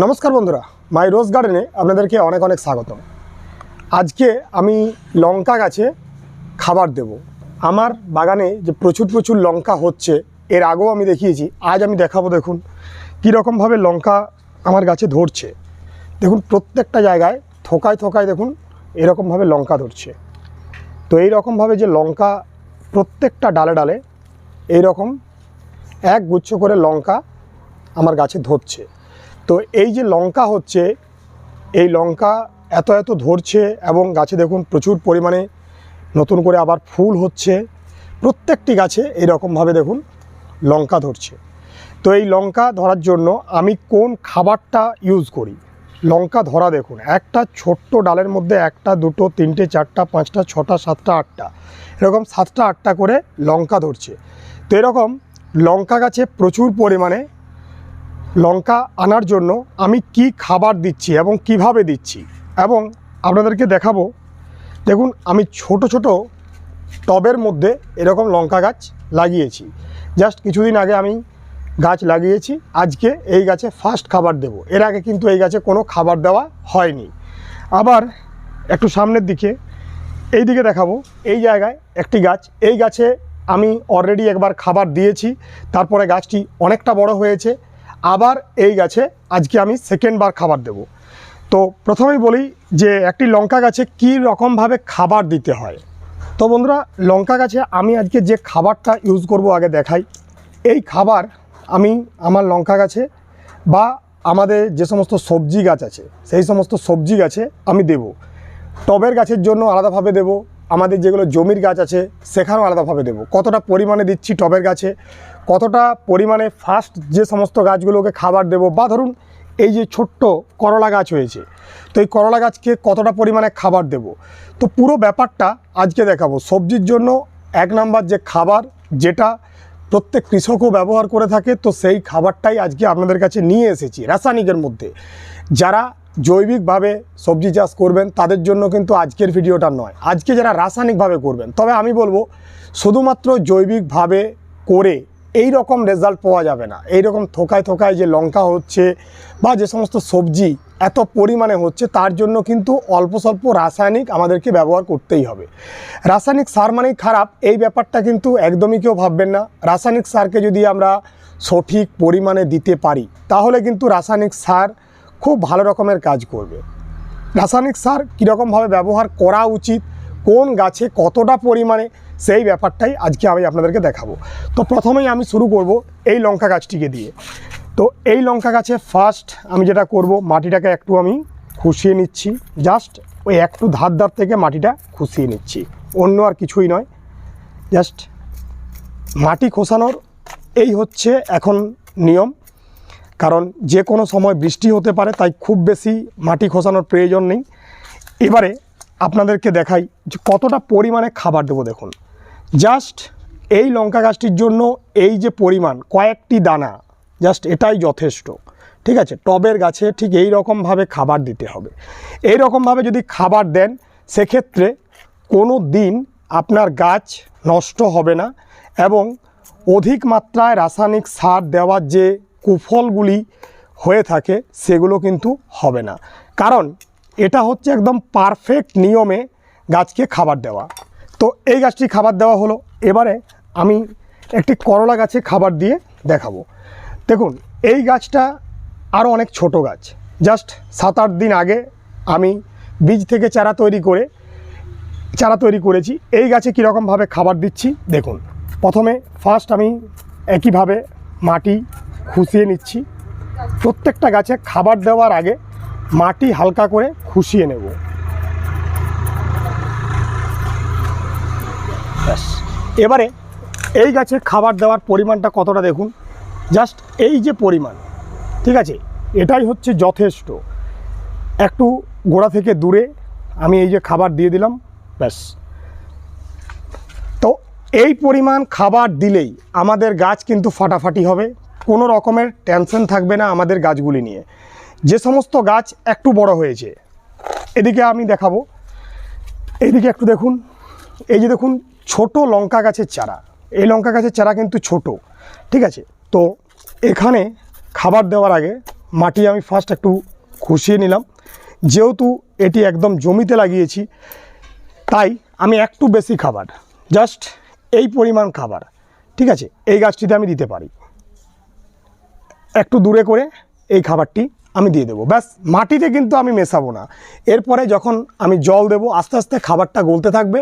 নমস্কার বন্ধুরা, মাই রোজ গার্ডেনে আপনাদেরকে অনেক অনেক স্বাগতম। আজকে আমি লঙ্কা গাছে খাবার দেব। আমার বাগানে যে প্রচুর প্রচুর লঙ্কা হচ্ছে, এর আগেও আমি দেখিয়েছি, আজ আমি দেখাবো দেখুন, কীরকমভাবে লঙ্কা আমার গাছে ধরছে। দেখুন, প্রত্যেকটা জায়গায় থোকায় থোকায় দেখুন, এরকমভাবে লঙ্কা ধরছে। তো এই রকমভাবে যে লঙ্কা প্রত্যেকটা ডালে ডালে এই রকম এক গুচ্ছ করে লঙ্কা আমার গাছে ধরছে। তো এই যে লঙ্কা হচ্ছে, এই লঙ্কা এত এত ধরছে এবং গাছে দেখুন প্রচুর পরিমাণে নতুন করে আবার ফুল হচ্ছে। প্রত্যেকটি গাছে এরকমভাবে দেখুন লঙ্কা ধরছে। তো এই লঙ্কা ধরার জন্য আমি কোন খাবারটা ইউজ করি? লঙ্কা ধরা দেখুন, একটা ছোট্ট ডালের মধ্যে একটা, দুটো, তিনটে, চারটা, পাঁচটা, ছটা, সাতটা, আটটা, এরকম সাতটা, আটটা করে লঙ্কা ধরছে। তো এরকম লঙ্কা গাছে প্রচুর পরিমাণে লঙ্কা আনার জন্য আমি কি খাবার দিচ্ছি এবং কীভাবে দিচ্ছি? এবং আপনাদেরকে দেখাবো, দেখুন আমি ছোট ছোট টবের মধ্যে এরকম লঙ্কা গাছ লাগিয়েছি। জাস্ট কিছুদিন আগে আমি গাছ লাগিয়েছি, আজকে এই গাছে ফার্স্ট খাবার দেব। এর আগে কিন্তু এই গাছে কোনো খাবার দেওয়া হয়নি। আবার একটু সামনের দিকে এই দিকে দেখাবো, এই জায়গায় একটি গাছ। এই গাছে আমি অলরেডি একবার খাবার দিয়েছি, তারপরে গাছটি অনেকটা বড় হয়েছে আবার এই গাছে আজকে আমি সেকেন্ডবার খাবার দেব। তো প্রথমেই বলি যে একটি লঙ্কা গাছে কী রকমভাবে খাবার দিতে হয়? তো বন্ধুরা, লঙ্কা গাছে আমি আজকে যে খাবারটা ইউজ করব আগে দেখাই। এই খাবার আমি আমার লঙ্কা গাছে বা আমাদের যে সমস্ত সবজি গাছ আছে, সেই সমস্ত সবজি গাছে আমি দেব। টবের গাছের জন্য আলাদাভাবে দেব আমাদের যেগুলো জমির গাছ আছে, সেখানেও আলাদাভাবে দেব। কতটা পরিমাণে দিচ্ছি টবের গাছে, কতটা পরিমাণে ফার্স্ট যে সমস্ত গাছগুলোকে খাবার দেব, বা ধরুন এই যে ছোট্ট করলা গাছ হয়েছে, তো এই করলা গাছকে কতটা পরিমাণে খাবার দেব? তো পুরো ব্যাপারটা আজকে দেখাবো। সবজির জন্য এক নাম্বার যে খাবার, যেটা প্রত্যেক কৃষকও ব্যবহার করে থাকে, তো সেই খাবারটাই আজকে আপনাদের কাছে নিয়ে এসেছি, রাসায়নিকের মধ্যে। যারা জৈবিকভাবে সবজি চাষ করবেন, তাদের জন্য কিন্তু আজকের ভিডিওটা নয়। আজকে যারা রাসায়নিকভাবে করবেন, তবে আমি বলব শুধুমাত্র জৈবিকভাবে করে এই রকম রেজাল্ট পাওয়া যাবে না। এই রকম থোকায় থোকায় যে লঙ্কা হচ্ছে বা যে সমস্ত সবজি এত পরিমাণে হচ্ছে, তার জন্য কিন্তু অল্প স্বল্প রাসায়নিক আমাদেরকে ব্যবহার করতেই হবে। রাসায়নিক সার মানেই খারাপ, এই ব্যাপারটা কিন্তু একদমই কেউ ভাববেন না। রাসায়নিক সারকে যদি আমরা সঠিক পরিমাণে দিতে পারি, তাহলে কিন্তু রাসায়নিক সার খুব ভালো রকমের কাজ করবে। রাসায়নিক সার কীরকমভাবে ব্যবহার করা উচিত, কোন গাছে কতটা পরিমাণে, সেই ব্যাপারটাই আজকে আমি আপনাদেরকে দেখাবো। তো প্রথমেই আমি শুরু করব এই লঙ্কা গাছটিকে দিয়ে। তো এই লঙ্কা গাছে ফার্স্ট আমি যেটা করব, মাটিটাকে একটু আমি খুশিয়ে নিচ্ছি। জাস্ট ওই একটু ধার ধার থেকে মাটিটা খুশিয়ে নিচ্ছি। অন্য আর কিছুই নয়। জাস্ট মাটি খোসানোর, এই হচ্ছে এখন নিয়ম। কারণ যে কোনো সময় বৃষ্টি হতে পারে, তাই খুব বেশি মাটি খোসানোর প্রয়োজন নেই। এবারে আপনাদেরকে দেখাই যে কতটা পরিমাণে খাবার দেবো দেখুন। জাস্ট এই লঙ্কা গাছটির জন্য এই যে পরিমাণ, কয়েকটি দানা, জাস্ট এটাই যথেষ্ট। ঠিক আছে? টবের গাছে ঠিক এই রকমভাবে খাবার দিতে হবে। এই রকমভাবে যদি খাবার দেন, সেক্ষেত্রে কোনো দিন আপনার গাছ নষ্ট হবে না এবং অধিক মাত্রায় রাসায়নিক সার দেওয়ার যে কুফলগুলি হয়ে থাকে, সেগুলো কিন্তু হবে না। কারণ এটা হচ্ছে একদম পারফেক্ট নিয়মে গাছকে খাবার দেওয়া। তো এই গাছটি খাবার দেওয়া হলো। এবারে আমি একটি করলা গাছে খাবার দিয়ে দেখাবো। দেখুন, এই গাছটা আরও অনেক ছোট গাছ। জাস্ট সাত আট দিন আগে আমি বীজ থেকে চারা তৈরি করে, চারা তৈরি করেছি। এই গাছে কীরকমভাবে খাবার দিচ্ছি, দেখুন। প্রথমে ফার্স্ট আমি একইভাবে মাটি খুশিয়ে নিচ্ছি। প্রত্যেকটা গাছে খাবার দেওয়ার আগে মাটি হালকা করে খুশিয়ে নেব। এবারে এই গাছে খাবার দেওয়ার পরিমাণটা কতটা দেখুন? জাস্ট এই যে পরিমাণ, ঠিক আছে? এটাই হচ্ছে যথেষ্ট। একটু গোড়া থেকে দূরে আমি এই যে খাবার দিয়ে দিলাম, ব্যাস। তো এই পরিমাণ খাবার দিলেই আমাদের গাছ কিন্তু ফাটাফাটি হবে। কোনো রকমের টেনশন থাকবে না আমাদের গাছগুলি নিয়ে। যে সমস্ত গাছ একটু বড় হয়েছে, এদিকে আমি দেখাবো। এইদিকে একটু দেখুন, এই যে দেখুন, ছোট লঙ্কা গাছের চারা। এই লঙ্কা গাছের চারা কিন্তু ছোট, ঠিক আছে? তো এখানে খাবার দেওয়ার আগে মাটি আমি ফার্স্ট একটু খুশিয়ে নিলাম। যেহেতু এটি একদম জমিতে লাগিয়েছি, তাই আমি একটু বেশি খাবার জাস্ট এই পরিমাণ খাবার, ঠিক আছে? এই গাছটিতে আমি দিতে পারি। একটু দূরে করে এই খাবারটি আমি দিয়ে দেবো। ব্যাস, মাটিতে কিন্তু আমি মেশাবো না। এরপরে যখন আমি জল দেবো, আস্তে আস্তে খাবারটা গলতে থাকবে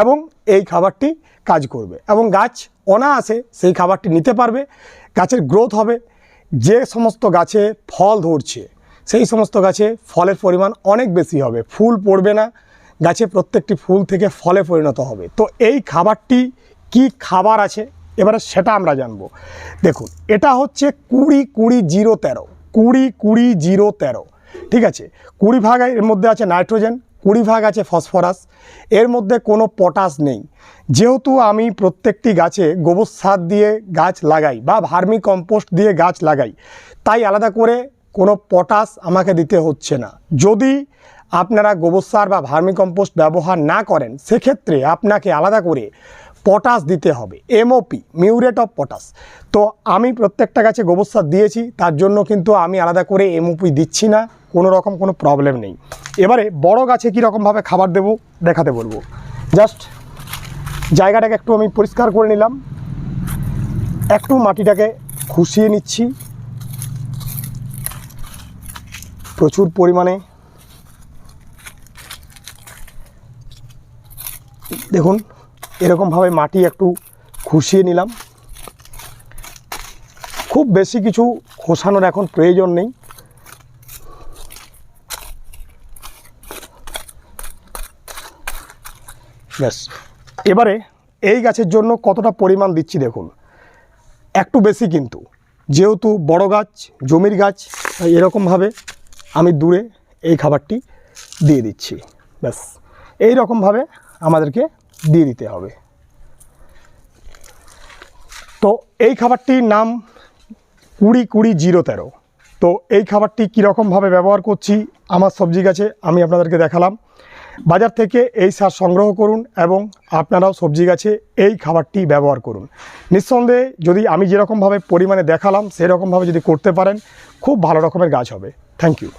এবং এই খাবারটি কাজ করবে এবং গাছ অনায়াসে সেই খাবারটি নিতে পারবে। গাছের গ্রোথ হবে। যে সমস্ত গাছে ফল ধরছে, সেই সমস্ত গাছে ফলের পরিমাণ অনেক বেশি হবে। ফুল পড়বে না। গাছে প্রত্যেকটি ফুল থেকে ফলে পরিণত হবে। তো এই খাবারটি কি খাবার আছে? এবারে সেটা আমরা জানব। দেখুন, এটা হচ্ছে কুড়ি কুড়ি জিরো তেরো, কুড়ি কুড়ি জিরো তেরো, ঠিক আছে? কুড়ি ভাগ এর মধ্যে আছে নাইট্রোজেন, কুড়ি ভাগ আছে ফসফরাস, এর মধ্যে কোনো পটাশ নেই। যেহেতু আমি প্রত্যেকটি গাছে গোবর সার দিয়ে গাছ লাগাই বা ভার্মি কম্পোস্ট দিয়ে গাছ লাগাই, তাই আলাদা করে কোনো পটাশ আমাকে দিতে হচ্ছে না। যদি আপনারা গোবর সার বা ভার্মি কম্পোস্ট ব্যবহার না করেন, সেক্ষেত্রে আপনাকে আলাদা করে পটাশ দিতে হবে এমওপি মিউরেট অফ পটাশ তো আমি প্রত্যেকটা গাছে গোবর সার দিয়েছি, তার জন্য কিন্তু আমি আলাদা করে এমওপি দিচ্ছি না, কোনো রকম কোনো প্রবলেম নেই। এবারে বড় গাছে কীরকমভাবে খাবার দেবো, দেখাতে বলব। জাস্ট জায়গাটাকে একটু আমি পরিষ্কার করে নিলাম। একটু মাটিটাকে খুশিয়ে নিচ্ছি। প্রচুর পরিমাণে। দেখুন এরকমভাবে মাটি একটু খুশিয়ে নিলাম। খুব বেশি কিছু খোসানোর এখন প্রয়োজন নেই। ব্যাস, এবারে এই গাছের জন্য কতটা পরিমাণ দিচ্ছি দেখুন। একটু বেশি কিন্তু, যেহেতু বড় গাছ, জমির গাছ এরকমভাবে আমি দূরে এই খাবারটি দিয়ে দিচ্ছি। ব্যাস এই রকমভাবে আমাদেরকে দিয়ে দিতে হবে। তো এই খাবারটির নাম কুড়ি কুড়ি জিরো তেরো। তো এই খাবারটি কীরকমভাবে ব্যবহার করছি আমার সবজি গাছে আমি আপনাদেরকে দেখালাম। বাজার থেকে এই সার সংগ্রহ করুন এবং আপনারাও সবজি গাছে এই খাবারটি ব্যবহার করুন। নিঃসন্দেহে যদি আমি যেরকমভাবে পরিমাণে দেখালাম, সেরকমভাবে যদি করতে পারেন, খুব ভালো রকমের গাছ হবে। Thank you